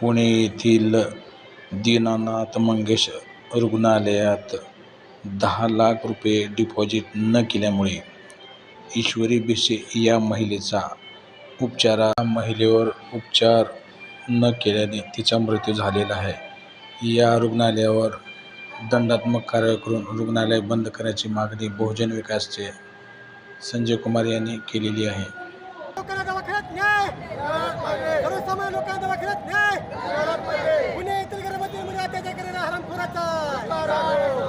पुणे येथील दीनानाथ मंगेश रुग्णालयात दहा लाख रुपये डिपॉझिट न केल्यामुळे ईश्वरी भिसे या महिलेचा उपचारा. महिलेवर उपचार न केल्याने तिचा मृत्यू झालेला आहे. या रुग्णालयावर दंडात्मक कारवाई करून रुग्णालय बंद करण्याची मागणी बहुजन विकासचे संजय कुमार यांनी केलेली आहे. सर्वसामान्य लोकांना दवाखान्यात न्याय पुणे येथील गर्भवती मुली अत्याचार करणाऱ्या हरामखोराचा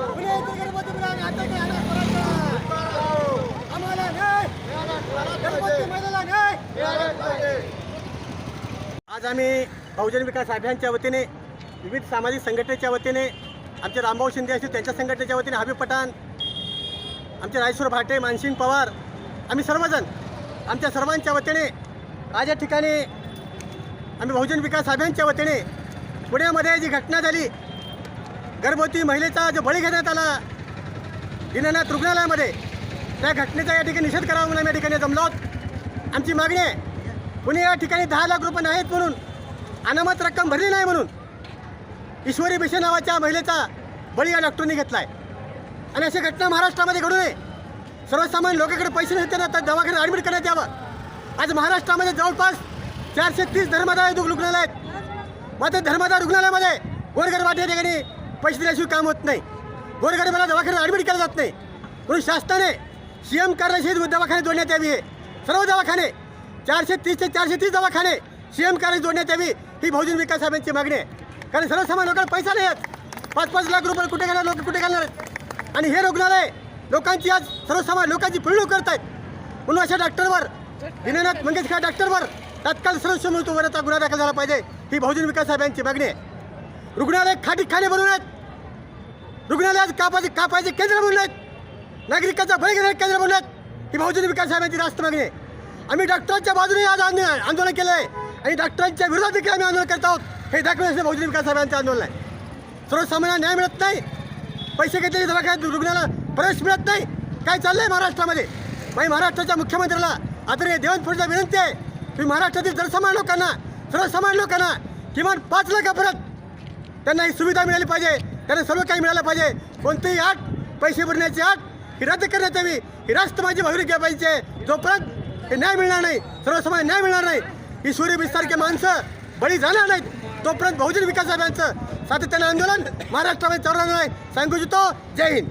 पुणे येथील गर्भवती मुली आणि अत्याचार हरामखोराचा आम्हाला न्याय गर्भवती महिलेला न्याय आज आम्ही बहुजन विकास अभियानच्या वतीने विविध सामाजिक संघटनेच्या वतीने आमचे रामभाऊ शिंदे असतील त्यांच्या संघटनेच्या वतीने हबीब पठाण आमचे रायसूर भाटे मानसिंग पवार आम्ही सर्वजण आमच्या सर्वांच्या वतीने आज या ठिकाणी आम्ही बहुजन विकास अभियानच्या वतीने पुण्यामध्ये जी घटना झाली गर्भवती महिलेचा जो बळी घेण्यात आला दीनानाथ रुग्णालयामध्ये त्या घटनेचा या ठिकाणी निषेध करावा म्हणून आम्ही या ठिकाणी जमलो आहोत. आमची मागणी आहे पुणे या ठिकाणी दहा लाख रुपये नाहीत म्हणून अनामत रक्कम भरली नाही म्हणून ईश्वरी बिशे नावाच्या महिलेचा बळी या डॉक्टरनी घेतला आहे आणि अशा घटना महाराष्ट्रामध्ये घडू नये. सर्वसामान्य लोकांकडे पैसे नसते ना तर दवाखान्यात ॲडमिट करण्यात यावं. आज महाराष्ट्रामध्ये जवळपास चारशे तीस धर्मदाय रुग्णालय आहेत. मात्र धर्मदाय रुग्णालयामध्ये गोरगरबाच्या ठिकाणी पैसे दिल्याशिवाय काम होत नाही. गोरगरबाला दवाखान्यात ॲडमिट केलं जात नाही. म्हणून शासनाने सी एम कार्याशी दवाखाने जोडण्यात यावी. हे सर्व दवाखाने चारशे तीस ते चारशे तीस दवाखाने सी एम कार्य जोडण्यात यावी ही बहुजन विकास साहेबांची मागणी आहे. कारण सर्वसामान्य लोकांना पैसा नाही आहेत. पाच पाच लाख रुपये कुठे घालणार लोक कुठे घालणार आणि हे रुग्णालय लोकांची आज सर्वसामान्य लोकांची पिळवणूक करत आहेत म्हणून अशा डॉक्टरवर दीनानाथ मंगेशकर डॉक्टरवर तात्काळ सर्वोच्च वरचा गुन्हा दाखल झाला पाहिजे. ही बहुजन विकास साहेबांची मागणी आहे. रुग्णालय खाटी खाणे बनवून आहेत. रुग्णालयात कापायचे कापायचे केंद्र बनवले आहेत. नागरिकांचा भय घेण्यात केंद्र बनवले आहेत. ही बहुजन विकास साहेबांची रास्त मागणी आहे. आम्ही डॉक्टरांच्या बाजूने आज आंदोलन केलं आहे. आणि डॉक्टरांच्या विरोधात देखील आम्ही आंदोलन करत आहोत. हे दाखवण्याचे बहुजन विकास साहेबांचं आंदोलन आहे सर्वसामान्य न्याय मिळत नाही. पैसे घेतलेले दवाखान्यात रुग्णाला प्रवेश मिळत नाही. काय चाललंय महाराष्ट्रामध्ये? माझी महाराष्ट्राच्या मुख्यमंत्र्याला आदरणीय देवेंद्र विनंती आहे की महाराष्ट्रातील सर्वसामान्य लोकांना सर्वसामान्य लोकांना किमान पाच लाखापर्यंत त्यांना ही सुविधा मिळाली पाहिजे त्यांना सर्व काही मिळालं पाहिजे. कोणतीही आठ पैसे भरण्याची आठ ही रद्द करण्यात यावी. ही राष्ट्र माझी भावनिक घ्या पाहिजे. जोपर्यंत हे न्याय मिळणार नाही सर्वसामान्य न्याय मिळणार नाही ही सूर्य विस्तारखे माणसं बळी जाणार नाहीत तोपर्यंत बहुजन विकास साहेबांचं सातत्यानं आंदोलन महाराष्ट्रामध्ये चालणार नाही सांगू इच्छितो जय हिंद.